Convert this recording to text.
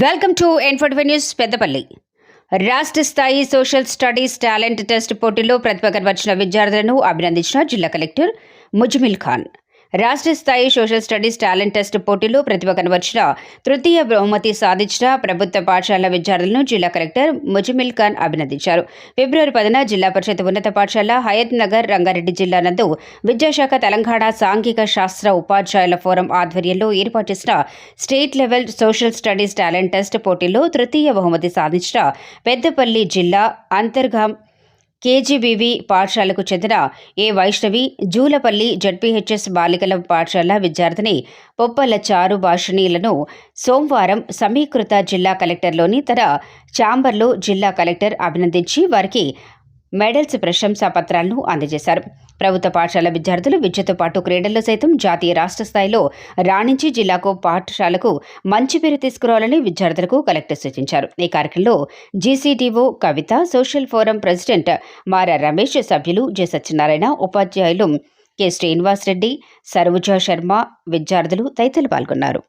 Welcome to N forty news Peddapalli. రాష్ట్ర స్థాయి social studies talent test పోటీలో ప్రతిభ కనబర్చిన విద్యార్థులను అభినందించిన జిల్లా కలెక్టర్ ముజ్మిల్ ఖాన్. రాష్ట్ర స్థాయి సోషల్ స్టడీస్ టాలెంట్ టెస్ట్ పోటీలో ప్రతిభ కనబర్చిన తృతీయ బహుమతి సాధించిన ప్రభుత్వ పాఠశాల విద్యార్థులను జిల్లా కలెక్టర్ ముజమిల్ ఖాన్ అభినందించారు. ఫిబ్రవరి పదిన జిల్లా పరిషత్ ఉన్నత పాఠశాల హయత్ నగర్ రంగారెడ్డి జిల్లా నందు విద్యాశాఖ తెలంగాణ సాంఘిక శాస్త్ర ఉపాధ్యాయుల ఫోరం ఆధ్వర్యంలో ఏర్పాటు చేసిన state level social studies talent test పోటీలో తృతీయ బహుమతి సాధించిన పెద్దపల్లి జిల్లా అంతర్గాం కేజీబీవి పాఠశాలకు చెందిన ఏ వైష్ణవి జూలపల్లి జడ్పీహెచ్ఎస్ బాలికల పాఠశాల విద్యార్థిని పొప్పల చారు భాషణీలను సోమవారం సమీకృత జిల్లా కలెక్టర్లోని తన ఛాంబర్లో జిల్లా కలెక్టర్ అభినందించి వారికి మెడల్స్ ప్రశంసా పత్రాలను అందజేశారు. ప్రభుత్వ పాఠశాల విద్యార్థులు విద్యతో పాటు క్రీడల్లో సైతం జాతీయ రాష్ట్ర స్థాయిలో రాణించి జిల్లాకు పాఠశాలకు మంచి పేరు తీసుకురావాలని విద్యార్థులకు కలెక్టర్ సూచించారు. ఈ కార్యక్రమంలో GCDO Kavitha social forum president Mara Ramesh సభ్యులు జె సత్యనారాయణ ఉపాధ్యాయులు కె శ్రీనివాస్ రెడ్డి శర్మ విద్యార్థులు తదితరులు పాల్గొన్నారు.